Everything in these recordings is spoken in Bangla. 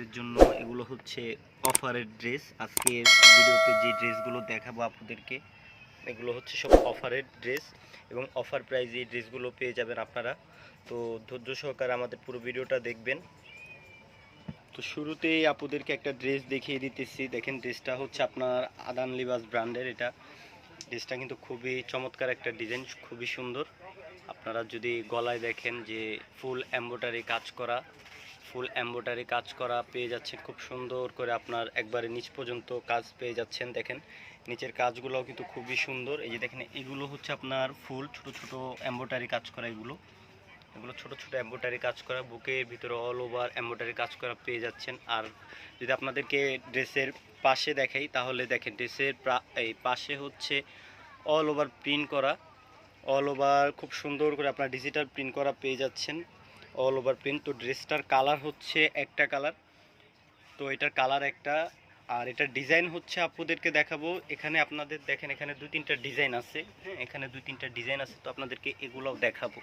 আপুদের জন্য এগুলো হচ্ছে অফারের ড্রেস। আজকে ভিডিওতে যে ড্রেসগুলো দেখাবো আপুদেরকে এগুলো হচ্ছে সব অফারের ড্রেস এবং অফার প্রাইজে এই ড্রেসগুলো পেয়ে যাবেন আপনারা। তো ধৈর্য সহকারে আমাদের পুরো ভিডিওটা দেখবেন। তো শুরুতেই আপুদেরকে একটা ড্রেস দেখিয়ে দিতেছি। দেখেন, ড্রেসটা হচ্ছে আপনার আদান লিবাস ব্র্যান্ডের এটা। ড্রেসটা কিন্তু খুবই চমৎকার একটা ডিজাইন, খুবই সুন্দর। আপনারা যদি গলায় দেখেন যে ফুল এম্বোটারি কাজ করা ফুল এম্বোটারি কাজ করা পেয়ে যাচ্ছেন। খুব সুন্দর করে আপনার একবারে নিচ পর্যন্ত কাজ পেয়ে যাচ্ছেন, দেখেন। নিচের কাজগুলোও কিন্তু খুবই সুন্দর। এই যে দেখেন, এগুলো হচ্ছে আপনার ফুল ছোট ছোট এম্বোটারি কাজ করা এগুলো। এগুলো ছোট ছোট এম্বোটারি কাজ করা বুকের ভিতরে অল ওভার এম্বোটারি কাজ করা পেয়ে যাচ্ছেন। আর যদি আপনাদেরকে ড্রেসের পাশে দেখাই, তাহলে দেখেন, ড্রেসের এই পাশে হচ্ছে অল ওভার প্রিন্ট করা। অল ওভার খুব সুন্দর করে আপনার ডিজিটাল প্রিন্ট করা পেয়ে যাচ্ছেন। অল ওভার প্রিন্ট তো ড্রেসটার কালার হচ্ছে একটা কালার তো এটার কালার একটা। আর এটার ডিজাইন হচ্ছে আপুদেরকে দেখাবো। এখানে আপনাদের দেখেন, এখানে দুই তিনটা ডিজাইন আছে। হ্যাঁ এখানে দুই তিনটা ডিজাইন আছে। তো আপনাদেরকে এগুলোও দেখাবো।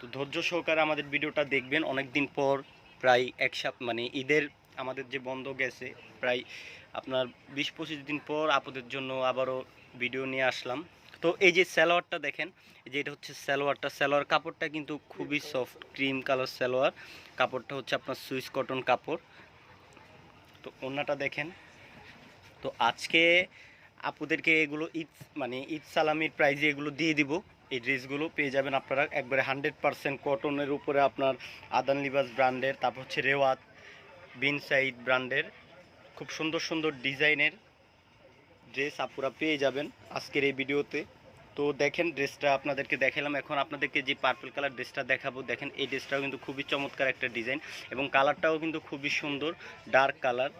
তো ধৈর্য সহকারে আমাদের ভিডিওটা দেখবেন। অনেক দিন পর প্রায় এক সপ্তাহ মানে ঈদের আমাদের যে বন্ধ গেছে, প্রায় আপনার বিশ পঁচিশ দিন পর আপুদের জন্য আবারও ভিডিও নিয়ে আসলাম। তো এই যে সালোয়ারটা দেখেন যে এটা হচ্ছে সালোয়ারটা, সালোয়ার কাপড়টা কিন্তু খুবই সফট ক্রিম কালার সালোয়ার। কাপড়টা হচ্ছে আপনার সুইস কটন কাপড়। তো ওনাটা দেখেন। তো আজকে আপুদেরকে এগুলো ঈদ মানে ঈদ সালামির প্রাইজে এগুলো দিয়ে দিব। এই ড্রেসগুলো পেয়ে যাবেন আপনারা একবারে হান্ড্রেড পারসেন্ট কটনের উপরে আপনার আদান লিবাস ব্র্যান্ডের তারপর হচ্ছে রেওয়াত বিন সাইড ব্র্যান্ডের খুব সুন্দর সুন্দর ডিজাইনের ড্রেস আপুরা পেয়ে যাবেন আজকের এই ভিডিওতে। তো দেখেন ড্রেসটা আপনাদেরকে দেখালাম। এখন আপনাদেরকে যে পার্পল কালার ড্রেসটা দেখাবো, দেখেন এই ড্রেসটাও কিন্তু খুবই চমৎকার একটা ডিজাইন এবং কালারটাও কিন্তু খুবই সুন্দর ডার্ক কালার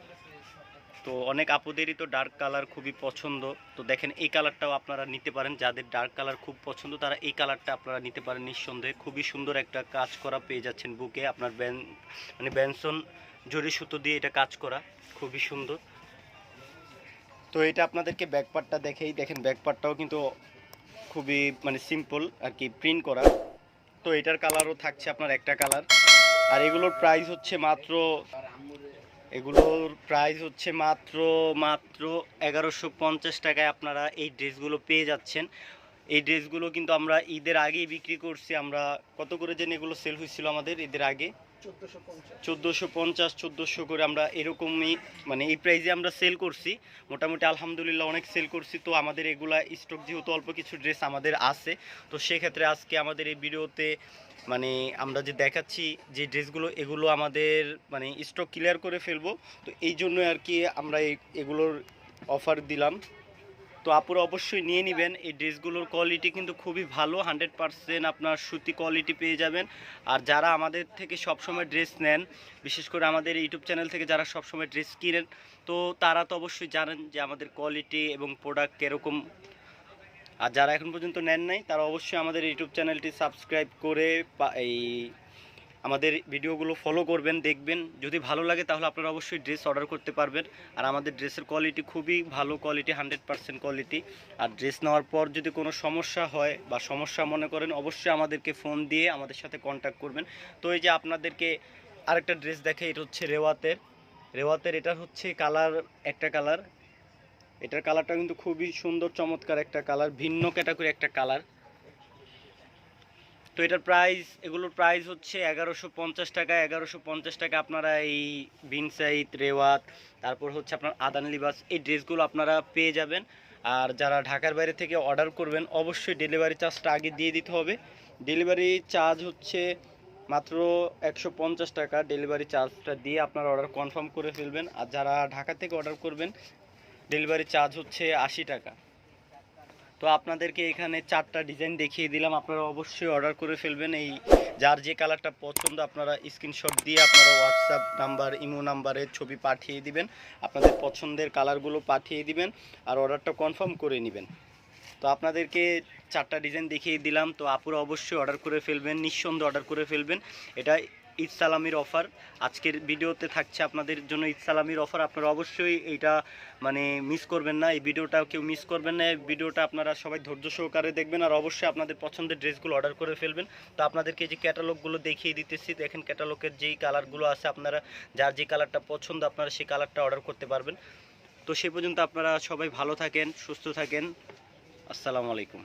তো অনেক আপুদেরই তো ডার্ক কালার খুবই পছন্দ। তো দেখেন এই কালারটাও আপনারা নিতে পারেন। যাদের ডার্ক কালার খুব পছন্দ, তারা এই কালারটা আপনারা নিতে পারেন নিঃসন্দেহে। খুবই সুন্দর একটা কাজ করা পেয়ে যাচ্ছেন বুকে। আপনার ব্যান মানে ব্যানসন জরি সুতো দিয়ে এটা কাজ করা। খুবই সুন্দর। তো এটা আপনাদেরকে ব্যাকপার্টটা দেখেই, দেখেন ব্যাকপার্টটাও কিন্তু খুবই মানে সিম্পল আর কি প্রিন্ট করা। তো এটার কালারও থাকছে আপনার একটা কালার আর এগুলোর প্রাইস হচ্ছে মাত্র, এগুলোর প্রাইস হচ্ছে মাত্র মাত্র এগারোশো পঞ্চাশ টাকায় আপনারা এই ড্রেসগুলো পেয়ে যাচ্ছেন। এই ড্রেসগুলো কিন্তু আমরা ঈদের আগেই বিক্রি করছি। আমরা কত করে যেন এগুলো সেল হয়েছিল আমাদের ঈদের আগে? চোদ্দোশো পঞ্চাশ। চোদ্দোশো করে আমরা এরকমই মানে এই প্রাইজে আমরা সেল করছি। মোটামুটি আলহামদুলিল্লাহ অনেক সেল করছি। তো আমাদের এগুলা স্টক যেহেতু অল্প কিছু ড্রেস আমাদের আছে, তো সেক্ষেত্রে আজকে আমাদের এই ভিডিওতে মানে আমরা যে দেখাচ্ছি যে ড্রেসগুলো এগুলো আমাদের মানে স্টক ক্লিয়ার করে ফেলব। তো এই জন্য আর কি আমরা এগুলোর অফার দিলাম। তো আপুরা অবশ্যই নিয়ে নেবেন। এই ড্রেসগুলোর কোয়ালিটি কিন্তু খুবই ভালো হান্ড্রেড পারসেন্ট আপনার সুতি কোয়ালিটি পেয়ে যাবেন। আর যারা আমাদের থেকে সবসময় ড্রেস নেন, বিশেষ করে আমাদের ইউটিউব চ্যানেল থেকে যারা সবসময় ড্রেস কিনেন, তো তারা তো অবশ্যই জানেন যে আমাদের কোয়ালিটি এবং প্রোডাক্ট কীরকম। আর যারা এখন পর্যন্ত নেন নাই, তারা অবশ্যই আমাদের ইউটিউব চ্যানেলটি সাবস্ক্রাইব করে এই আমাদের ভিডিওগুলো ফলো করবেন, দেখবেন। যদি ভালো লাগে তাহলে আপনারা অবশ্যই ড্রেস অর্ডার করতে পারবেন। আর আমাদের ড্রেসের কোয়ালিটি খুবই ভালো কোয়ালিটি হান্ড্রেড পারসেন্ট কোয়ালিটি আর ড্রেস নেওয়ার পর যদি কোনো সমস্যা হয় বা সমস্যা মনে করেন, অবশ্যই আমাদেরকে ফোন দিয়ে আমাদের সাথে কন্ট্যাক্ট করবেন। তো এই যে আপনাদেরকে আরেকটা ড্রেস দেখে এটা হচ্ছে রেওয়াতের। রেওয়াতের এটা হচ্ছে কালার একটা কালার এটার কালারটা কিন্তু খুবই সুন্দর, চমৎকার একটা কালার ভিন্ন ক্যাটাগরি একটা কালার তো এটার প্রাইস এগুলোর প্রাইস হচ্ছে এগারোশো পঞ্চাশ টাকা, এগারোশো পঞ্চাশ টাকা আপনারা এই বিনসাইত রেওয়াত তারপর হচ্ছে আপনার আদান লিবাস, এই ড্রেসগুলো আপনারা পেয়ে যাবেন। আর যারা ঢাকার বাইরে থেকে অর্ডার করবেন, অবশ্যই ডেলিভারি চার্জটা আগে দিয়ে দিতে হবে। ডেলিভারি চার্জ হচ্ছে মাত্র একশো পঞ্চাশ টাকা। ডেলিভারি চার্জটা দিয়ে আপনারা অর্ডার কনফার্ম করে ফেলবেন। আর যারা ঢাকা থেকে অর্ডার করবেন ডেলিভারি চার্জ হচ্ছে আশি টাকা। তো আপনাদেরকে এখানে চারটা ডিজাইন দেখিয়ে দিলাম। আপনারা অবশ্যই অর্ডার করে ফেলবেন। এই যার যে কালারটা পছন্দ, আপনারা স্ক্রিনশট দিয়ে আপনারা হোয়াটসঅ্যাপ নাম্বার ইমো নাম্বারে ছবি পাঠিয়ে দিবেন। আপনাদের পছন্দের কালারগুলো পাঠিয়ে দিবেন আর অর্ডারটা কনফার্ম করে নেবেন। তো আপনাদেরকে চারটা ডিজাইন দেখিয়ে দিলাম। তো আপুরা অবশ্যই অর্ডার করে ফেলবেন, নিঃসন্দেহে অর্ডার করে ফেলবেন। এটা ঈদ সালামির অফার। আজকের ভিডিওতে থাকছে আপনাদের জন্য ঈদ সালামির অফার। আপনারা অবশ্যই এইটা মানে মিস করবেন না। এই ভিডিওটা কেউ মিস করবেন না। এই ভিডিওটা আপনারা সবাই ধৈর্য সহকারে দেখবেন। আর অবশ্যই আপনাদের পছন্দের ড্রেসগুলো অর্ডার করে ফেলবেন। তো আপনাদেরকে যে ক্যাটালগুলো দেখিয়ে দিতেছি, দেখেন ক্যাটালগের যেই কালারগুলো আছে, আপনারা যার যে কালারটা পছন্দ, আপনারা সেই কালারটা অর্ডার করতে পারবেন। তো সে পর্যন্ত আপনারা সবাই ভালো থাকেন, সুস্থ থাকেন। আসসালামু আলাইকুম।